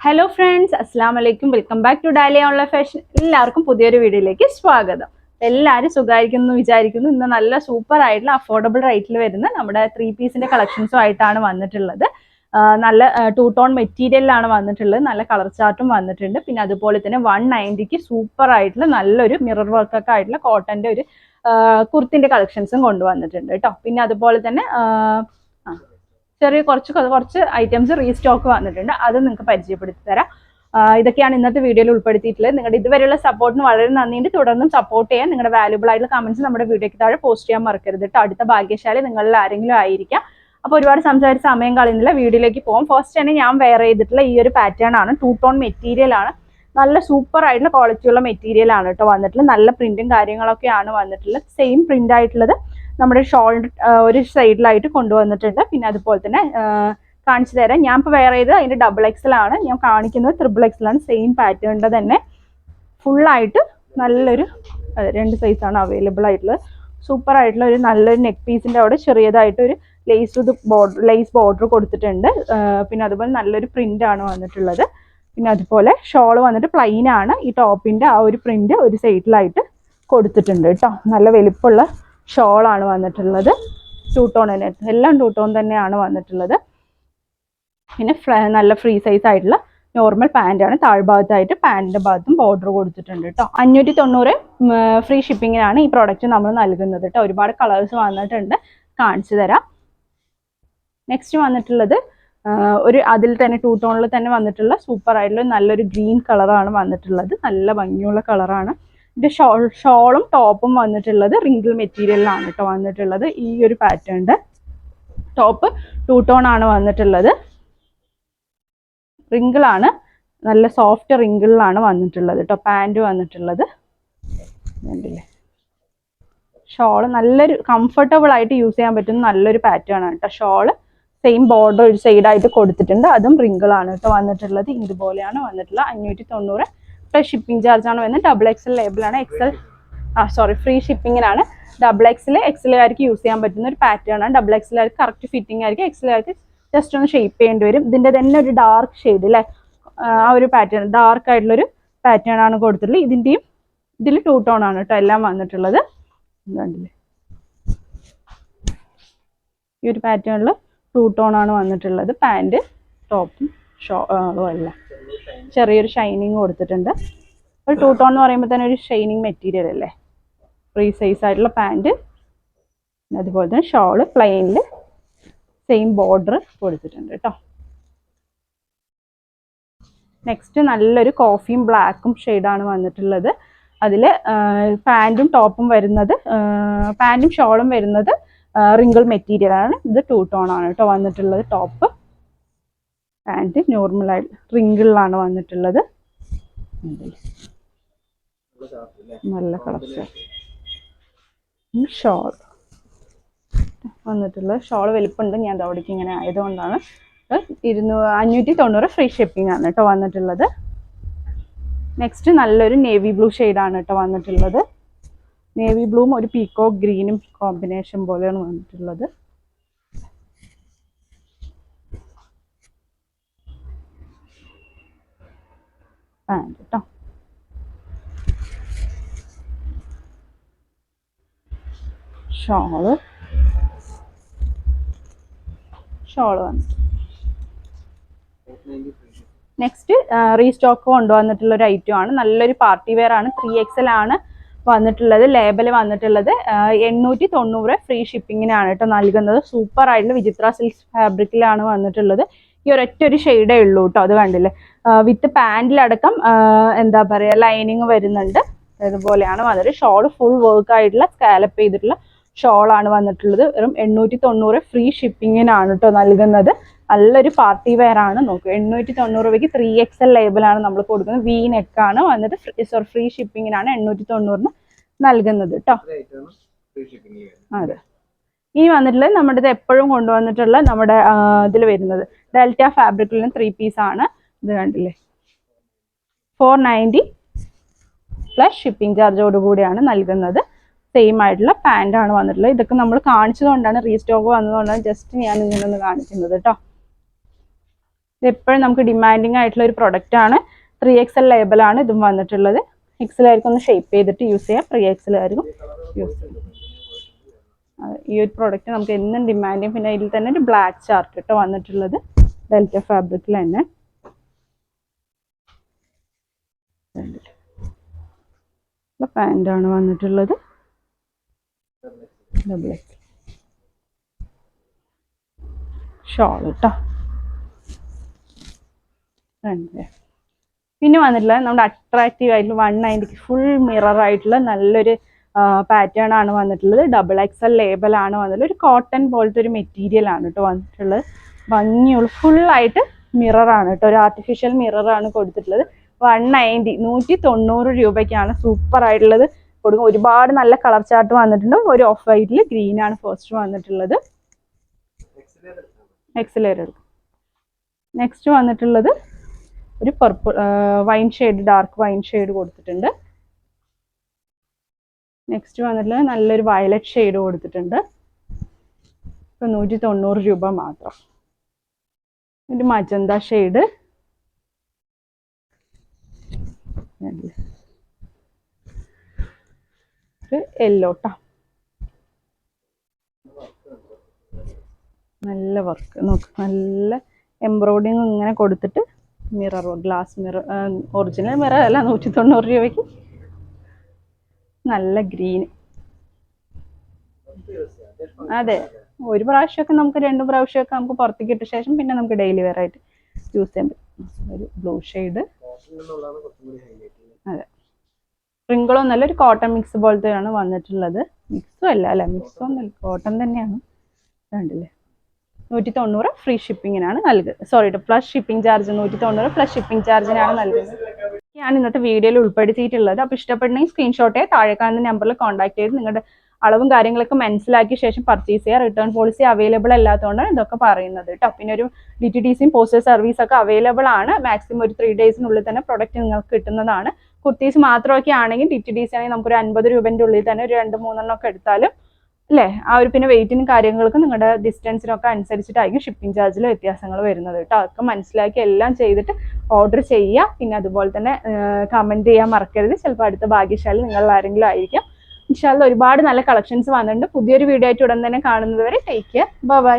Hello friends അസ്സാം വലൈക്കും welcome back to Dahlia online fashion എല്ലാവർക്കും പുതിയൊരു വീഡിയോയിലേക്ക് സ്വാഗതം. എല്ലാവരും സുഖമായിരിക്കുന്നു വിചാരിക്കുന്നു. ഇന്ന് നല്ല സൂപ്പർ ആയിട്ടുള്ള അഫോർഡബിൾ റേറ്റിൽ വരുന്ന നമ്മുടെ ത്രീ പീസിന്റെ കളക്ഷൻസും ആയിട്ടാണ് വന്നിട്ടുള്ളത്. നല്ല ടൂ ടോൺ മെറ്റീരിയലിലാണ് വന്നിട്ടുള്ളത്. നല്ല കളർ ചാർട്ടും വന്നിട്ടുണ്ട്. പിന്നെ അതുപോലെ തന്നെ വൺ നയന്റിക്ക് സൂപ്പർ ആയിട്ടുള്ള നല്ലൊരു മിറർ വർക്ക് ഒക്കെ ആയിട്ടുള്ള കോട്ടന്റെ ഒരു കുർത്തിന്റെ കളക്ഷൻസും കൊണ്ടുവന്നിട്ടുണ്ട് കേട്ടോ. പിന്നെ അതുപോലെ തന്നെ ചെറിയ കുറച്ച് കുറച്ച് ഐറ്റംസ് റീസ്റ്റോക്ക് വന്നിട്ടുണ്ട്. അത് നിങ്ങൾക്ക് പരിചയപ്പെടുത്തി തരാം. ഇതൊക്കെയാണ് ഇന്നത്തെ വീഡിയോയിൽ ഉൾപ്പെടുത്തിയിട്ടുള്ളത്. നിങ്ങളുടെ ഇതുവരെയുള്ള സപ്പോർട്ടിന് വളരെ നന്ദിയുണ്ട്. തുടർന്നും സപ്പോർട്ട് ചെയ്യാൻ നിങ്ങളുടെ വാല്യുബിൾ ആയിട്ടുള്ള കമന്റ്സ് നമ്മുടെ വീഡിയോയ്ക്ക് താഴെ പോസ്റ്റ് ചെയ്യാൻ മറക്കരുത് കേട്ടോ അടുത്ത ഭാഗ്യശാലി നിങ്ങളിൽ ആരെങ്കിലും ആയിരിക്കാം. അപ്പോൾ ഒരുപാട് സംസാരിച്ച് സമയം കളയുന്നില്ല. വീഡിയോയിലേക്ക് പോകും ഫസ്റ്റ് തന്നെ ഞാൻ വെയർ ചെയ്തിട്ടുള്ള ഈ ഒരു പാറ്റേൺ ആണ്. ടൂ ടോൺ മെറ്റീരിയൽ ആണ്. നല്ല സൂപ്പർ ആയിട്ടുള്ള ക്വാളിറ്റിയുള്ള മെറ്റീരിയൽ ആണ് കേട്ടോ വന്നിട്ടുള്ളത്. നല്ല പ്രിന്റും കാര്യങ്ങളൊക്കെയാണ് വന്നിട്ടുള്ളത്. സെയിം പ്രിന്റ് ആയിട്ടുള്ളത്. നമ്മുടെ ഷോൾ ഒരു സൈഡിലായിട്ട് കൊണ്ടുവന്നിട്ടുണ്ട്. പിന്നെ അതുപോലെ തന്നെ കാണിച്ചു തരാം. ഞാൻ ഇപ്പോൾ വെയർ ചെയ്ത് അതിന്റെ ഡബിൾ എക്സലാണ് ഞാൻ കാണിക്കുന്നത് ത്രിബിൾ എക്സലാണ് സെയിം പാറ്റേണിന്റെ തന്നെ. ഫുള്ളായിട്ട് നല്ലൊരു രണ്ട് സൈസാണ് അവൈലബിൾ ആയിട്ടുള്ളത്. സൂപ്പർ ആയിട്ടുള്ള ഒരു നല്ലൊരു നെക്ക് പീസിന്റെ അവിടെ ചെറിയതായിട്ട് ഒരു ലേസ് ബോർഡർ ലേസ് ബോർഡർ കൊടുത്തിട്ടുണ്ട്. പിന്നെ അതുപോലെ നല്ലൊരു പ്രിന്റ് ആണ് വന്നിട്ടുള്ളത്. പിന്നെ അതുപോലെ ഷോൾ വന്നിട്ട് പ്ലെയിനാണ് ഈ ടോപ്പിന്റെ ആ ഒരു പ്രിന്റ് ഒരു സൈഡിലായിട്ട് കൊടുത്തിട്ടുണ്ട് കേട്ടോ. നല്ല വലിപ്പമുള്ള ഷോളാണ് വന്നിട്ടുള്ളത്. ടൂ ടോൺ തന്നെ എല്ലാം ടൂ ടോൺ തന്നെയാണ് വന്നിട്ടുള്ളത്. പിന്നെ നല്ല ഫ്രീ സൈസ് ആയിട്ടുള്ള നോർമൽ പാന്റാണ് താഴ്ഭാഗത്തായിട്ട് പാന്റിന്റെ ഭാഗത്തും ബോർഡർ കൊടുത്തിട്ടുണ്ട് കേട്ടോ അഞ്ഞൂറ്റി തൊണ്ണൂറ് ഫ്രീ ഷിപ്പിങ്ങിനാണ് ഈ പ്രോഡക്റ്റ് നമ്മൾ നൽകുന്നത് കേട്ടോ ഒരുപാട് കളേഴ്സ് വന്നിട്ടുണ്ട്. കാണിച്ചു തരാം. നെക്സ്റ്റ് വന്നിട്ടുള്ളത് ഒരു അതിൽ തന്നെ ടൂ ടോണിൽ തന്നെ വന്നിട്ടുള്ള സൂപ്പർ ആയിട്ടുള്ള നല്ലൊരു ഗ്രീൻ കളറാണ് വന്നിട്ടുള്ളത്. നല്ല ഭംഗിയുള്ള കളറാണ്. ഇതിന്റെ ഷോൾ ഷോളും ടോപ്പും വന്നിട്ടുള്ളത് റിങ്കിൾ മെറ്റീരിയലിലാണ് കേട്ടോ വന്നിട്ടുള്ളത്. ഈ ഒരു പാറ്റേണിന്റെ ടോപ്പ് ടൂ ടോൺ ആണ് വന്നിട്ടുള്ളത്. റിങ്കിളാണ്. നല്ല സോഫ്റ്റ് റിങ്കിളിലാണ് വന്നിട്ടുള്ളത് കേട്ടോ പാന്റ് വന്നിട്ടുള്ളത്. കണ്ടില്ലേ ഷോൾ നല്ലൊരു കംഫർട്ടബിൾ ആയിട്ട് യൂസ് ചെയ്യാൻ പറ്റുന്ന നല്ലൊരു പാറ്റേൺ ആണ് കേട്ടോ ഷോൾ സെയിം ബോർഡർ ഒരു സൈഡായിട്ട് കൊടുത്തിട്ടുണ്ട്. അതും റിങ്കിളാണ് കേട്ടോ വന്നിട്ടുള്ളത്. ഇതുപോലെയാണ് വന്നിട്ടുള്ളത്. അഞ്ഞൂറ്റി തൊണ്ണൂറ് പ്ലസ് ഷിപ്പിംഗ് ചാർജ് ആണ് വരുന്നത്. ഡബിൾ എക്സൽ ലേബിളാണ് എക്സൽ ആ സോറി ഫ്രീ ഷിപ്പിങ്ങിനാണ് ഡബിൾ എക്സിൽ എക്സലുകാർക്ക് യൂസ് ചെയ്യാൻ പറ്റുന്ന ഒരു പാറ്റേൺ ആണ്. ഡബിൾ എക്സലുകാർക്ക് കറക്റ്റ് ഫിറ്റിംഗ് ആയിരിക്കും. എക്സലുകാർക്ക് ജസ്റ്റ് ഒന്ന് ഷേപ്പ് ചെയ്യേണ്ടി വരും. ഇതിന്റെ തന്നെ ഒരു ഡാർക്ക് ഷെയ്ഡ് അല്ലേ ആ ഒരു പാറ്റേൺ ഡാർക്ക് ആയിട്ടുള്ളൊരു പാറ്റേൺ ആണ് കൊടുത്തിട്ടുള്ളത്. ഇതിന്റെയും ഇതിൽ ടൂ ടോൺ ആണ് കേട്ടോ എല്ലാം വന്നിട്ടുള്ളത്. കണ്ടില്ലേ ഈ ഒരു പാറ്റേണിൽ ടൂ ടോൺ ആണ് വന്നിട്ടുള്ളത്. പാന്റ് ടോപ്പും ഷോ എല്ലാം ചെറിയൊരു ഷൈനിങ് കൊടുത്തിട്ടുണ്ട്. ഒരു ടൂ ടോൺ എന്ന് പറയുമ്പോൾ തന്നെ ഒരു ഷൈനിങ് മെറ്റീരിയൽ അല്ലേ? ഫ്രീ സൈസ് ആയിട്ടുള്ള പാന്റ് അതുപോലെ തന്നെ ഷോൾ പ്ലെയിനിൽ സെയിം ബോർഡർ കൊടുത്തിട്ടുണ്ട് കേട്ടോ നെക്സ്റ്റ് നല്ലൊരു കോഫിയും ബ്ലാക്കും ഷെയ്ഡാണ് വന്നിട്ടുള്ളത്. അതിൽ പാന്റും ടോപ്പും വരുന്നത് പാന്റും ഷോളും വരുന്നത് റിങ്കിൾ മെറ്റീരിയലാണ് ഇത് ടൂ ടോൺ ആണ് കേട്ടോ വന്നിട്ടുള്ളത് ടോപ്പ് പാന്റ് നോർമലായിട്ട് റിങ്കിളിലാണ് വന്നിട്ടുള്ളത്. നല്ല കളർ ഷോൾ. വന്നിട്ടുള്ളത് ഷോൾ വലിപ്പമുണ്ട്. ഞാൻ അവിടേക്ക് ഇങ്ങനെ ആയതുകൊണ്ടാണ്. ഇരുന്നൂ അഞ്ഞൂറ്റി തൊണ്ണൂറ് ഫ്രീ ഷിപ്പിംഗ് ആണ് കേട്ടോ വന്നിട്ടുള്ളത്. നെക്സ്റ്റ് നല്ലൊരു നേവി ബ്ലൂ ആണ് കേട്ടോ വന്നിട്ടുള്ളത്. നേവി ബ്ലൂവും ഒരു പീക്കോ ഗ്രീനും കോമ്പിനേഷൻ പോലെയാണ് വന്നിട്ടുള്ളത്. പാന്റ് കേട്ടോ ഷോൾ. ഷോൾ വന്നിട്ട് നെക്സ്റ്റ് റീസ്റ്റോക്ക് കൊണ്ടുവന്നിട്ടുള്ള ഒരു ഐറ്റം ആണ്. നല്ലൊരു പാർട്ടി വെയർ ആണ്. ത്രീ എക്സൽ ആണ് വന്നിട്ടുള്ളത്. ലേബൽ വന്നിട്ടുള്ളത്. എണ്ണൂറ്റി തൊണ്ണൂറ് ഫ്രീ ഷിപ്പിങ്ങിനാണ് കേട്ടോ നൽകുന്നത്. സൂപ്പർ ആയിട്ടുള്ള വിചിത്ര സിൽക്സ് ഫാബ്രിക്കിലാണ് വന്നിട്ടുള്ളത്. ഈ ഒരൊറ്റ ഒരു ഷെയ്ഡേ ഉള്ളൂ കേട്ടോ അത് കണ്ടില്ലേ? വിത്ത് പാന്റിലടക്കം എന്താ പറയുക ലൈനിങ് വരുന്നുണ്ട്. ഇതുപോലെയാണ് വന്നത്. ഷോൾ ഫുൾ വർക്ക് ആയിട്ടുള്ള സ്കാലപ്പ് ചെയ്തിട്ടുള്ള ഷോളാണ് വന്നിട്ടുള്ളത്. വെറും എണ്ണൂറ്റി തൊണ്ണൂറ് ഫ്രീ ഷിപ്പിങ്ങിനാണ് കേട്ടോ നൽകുന്നത്. നല്ലൊരു പാർട്ടി വെയർ ആണ്. നോക്കുക എണ്ണൂറ്റി തൊണ്ണൂറ് രൂപയ്ക്ക് ത്രീ എക്സ് എൽ ലേബിളാണ് നമ്മൾ കൊടുക്കുന്നത്. വി നെക്കാണ് വന്നിട്ട് സോറി ഫ്രീ ഷിപ്പിങ്ങിനാണ് എണ്ണൂറ്റി തൊണ്ണൂറിന് നൽകുന്നത് കേട്ടോ അതെ. ഇനി വന്നിട്ടുള്ളത് നമ്മുടെ ഇത് എപ്പോഴും കൊണ്ടുവന്നിട്ടുള്ള നമ്മുടെ ഇതിൽ വരുന്നത്. ഡെൽറ്റ ഫാബ്രിക്കിൽ നിന്ന് ത്രീ പീസ് ആണ്. ഇത് കണ്ടില്ലേ? ഫോർ നയന്റി പ്ലസ് ഷിപ്പിംഗ് ചാർജോട് കൂടിയാണ് നൽകുന്നത്. സെയിം ആയിട്ടുള്ള പാന്റാണ് വന്നിട്ടുള്ളത്. ഇതൊക്കെ നമ്മൾ കാണിച്ചതുകൊണ്ടാണ് റീസ്റ്റോക്ക് വന്നതുകൊണ്ടാണ് ജസ്റ്റ് ഞാൻ ഇങ്ങനൊന്ന് കാണിക്കുന്നത് കേട്ടോ ഇതെപ്പോഴും നമുക്ക് ഡിമാൻഡിങ് ആയിട്ടുള്ള ഒരു പ്രൊഡക്റ്റ് ആണ്. ത്രീ എക്സ് എൽ ലേബലാണ് ഇതും വന്നിട്ടുള്ളത്. എക്സലായിരിക്കും ഒന്ന് ഷേപ്പ് ചെയ്തിട്ട് യൂസ് ചെയ്യാം. ത്രീ എക്സലായിരിക്കും യൂസ് ചെയ്യാം. ഈ ഒരു പ്രോഡക്റ്റ് നമുക്ക് എന്നും ഡിമാൻഡിങ് പിന്നെ ഇതിൽ തന്നെ ഒരു ബ്ലാക്ക് ചാർട്ട് കേട്ടോ വന്നിട്ടുള്ളത്. ഡെൽറ്റ ഫാബ്രിക്കിൽ തന്നെ. പാന്റാണ് വന്നിട്ടുള്ളത്. Double X shawl? പിന്നെ വന്നിട്ടുള്ളത് നമ്മുടെ അട്രാക്റ്റീവ് ആയിട്ടുള്ള വൺ നയന്റിക്ക് ഫുൾ മിറർ ആയിട്ടുള്ള നല്ലൊരു പാറ്റേൺ ആണ് വന്നിട്ടുള്ളത്. ഡബിൾ എക്സൽ ആണ് വന്നിട്ടുള്ളത്. ഒരു കോട്ടൺ പോലത്തെ ഒരു മെറ്റീരിയൽ ആണ് കേട്ടോ വന്നിട്ടുള്ളത്. ഭംഗിയുള്ള മിറർ ആണ് കേട്ടോ ഒരു ആർട്ടിഫിഷ്യൽ മിറർ ആണ് കൊടുത്തിട്ടുള്ളത്. വൺ നയന്റി നൂറ്റി തൊണ്ണൂറ് രൂപയ്ക്കാണ് സൂപ്പർ ആയിട്ടുള്ളത് കൊടുക്കും. ഒരുപാട് നല്ല കളർ ചാർട്ട് വന്നിട്ടുണ്ട്. ഒരു ഓഫ് വൈറ്റിൽ ആണ് ഫസ്റ്റ് വന്നിട്ടുള്ളത്. എക്സലേർ എടുക്കും നെക്സ്റ്റ് വന്നിട്ടുള്ളത് ഒരു purple wine shade dark wine shade കൊടുത്തിട്ടുണ്ട്. നെക്സ്റ്റ് വന്നിട്ടുള്ളത് നല്ലൊരു വയലറ്റ് ഷെയ്ഡ് കൊടുത്തിട്ടുണ്ട്. ഇപ്പം നൂറ്റി തൊണ്ണൂറ് രൂപ മാത്രം. ഒരു മജന്ത ഷെയ്ഡ് യെല്ലോ നല്ല വർക്ക് നോക്ക് നല്ല എംബ്രോയിഡിങ് ഇങ്ങനെ കൊടുത്തിട്ട് മിററോ ഗ്ലാസ് മിറർ ഒറിജിനൽ മിറർ അല്ല നൂറ്റി തൊണ്ണൂറ് രൂപയ്ക്ക്. നല്ല ഗ്രീൻ അതെ ഒരു പ്രാവശ്യമൊക്കെ നമുക്ക് രണ്ട് പ്രാവശ്യമൊക്കെ നമുക്ക് പുറത്തേക്ക് ഇട്ട ശേഷം പിന്നെ നമുക്ക് ഡെയിലി വെയർ ആയിട്ട് യൂസ് ചെയ്യാൻ പറ്റും. ഒരു ബ്ലൂ ഷെയ്ഡ് അതെ. സ്പ്രിങ്കിളൊന്നല്ല ഒരു കോട്ടൺ മിക്സ് പോലത്തെയാണ് വന്നിട്ടുള്ളത്. മിക്സും അല്ല അല്ല? മിക്സും ഒന്നല്ല കോട്ടൺ തന്നെയാണ്. കണ്ടില്ലേ? നൂറ്റി തൊണ്ണൂറ് ഫ്രീ ഷിപ്പിങ്ങിനാണ് നൽകുന്നത് സോറി പ്ലസ് ഷിപ്പിംഗ് ചാർജ് നൂറ്റി തൊണ്ണൂറ് പ്ലസ് ഷിപ്പിംഗ് ചാർജിനാണ് നൽകുന്നത്. ഞാൻ ഇന്നത്തെ വീഡിയോയിൽ ഉൾപ്പെടുത്തിയിട്ടുള്ളത്. അപ്പോൾ ഇഷ്ടപ്പെടുന്നെങ്കിൽ സ്ക്രീൻഷോട്ടേ താഴെ കാണുന്ന നമ്പറിൽ കോൺടാക്ട് ചെയ്ത് നിങ്ങളുടെ അളവും കാര്യങ്ങളൊക്കെ മനസ്സിലാക്കിയ ശേഷം പർച്ചേസ് ചെയ്യുക റിട്ടേൺ പോളിസി അവൈലബിൾ അല്ലാത്തതുകൊണ്ടാണ് ഇതൊക്കെ പറയുന്നത് കേട്ടോ പിന്നെ ഒരു ഡി ടി ഡി സിയും പോസ്റ്റൽ സർവീസ് ഒക്കെ അവൈലബിൾ ആണ്. മാക്സിമം ഒരു ത്രീ ഡേയ്സിനുള്ളിൽ തന്നെ പ്രൊഡക്റ്റ് നിങ്ങൾക്ക് കിട്ടുന്നതാണ്. കുർത്തീസ് മാത്രമൊക്കെ ആണെങ്കിൽ ഡി ടി ഡി സി ആണെങ്കിൽ നമുക്കൊരു അൻപത് രൂപന്റെ ഉള്ളിൽ തന്നെ ഒരു രണ്ട് മൂന്നെണ്ണം ഒക്കെ എടുത്താലും അല്ലേ ആ ഒരു പിന്നെ വെയിറ്റിനും കാര്യങ്ങൾക്കും നിങ്ങളുടെ ഡിസ്റ്റൻസിനൊക്കെ അനുസരിച്ചിട്ടായിരിക്കും ഷിപ്പിംഗ് ചാർജിൽ വ്യത്യാസങ്ങൾ വരുന്നത് കേട്ടോ അതൊക്കെ മനസ്സിലാക്കി എല്ലാം ചെയ്തിട്ട് ഓർഡർ ചെയ്യുക. പിന്നെ അതുപോലെ തന്നെ കമന്റ് ചെയ്യാൻ മറക്കരുത്. ചിലപ്പോൾ അടുത്ത ഭാഗ്യശാലി നിങ്ങളിൽ ആരെങ്കിലും ആയിരിക്കും. ഇൻഷാല്ല ഒരുപാട് നല്ല കളക്ഷൻസ് വന്നിട്ടുണ്ട്. പുതിയൊരു വീഡിയോ ആയിട്ട് ഉടൻ തന്നെ കാണുന്നത് വരെ ടേക്ക് കെയർ ബൈ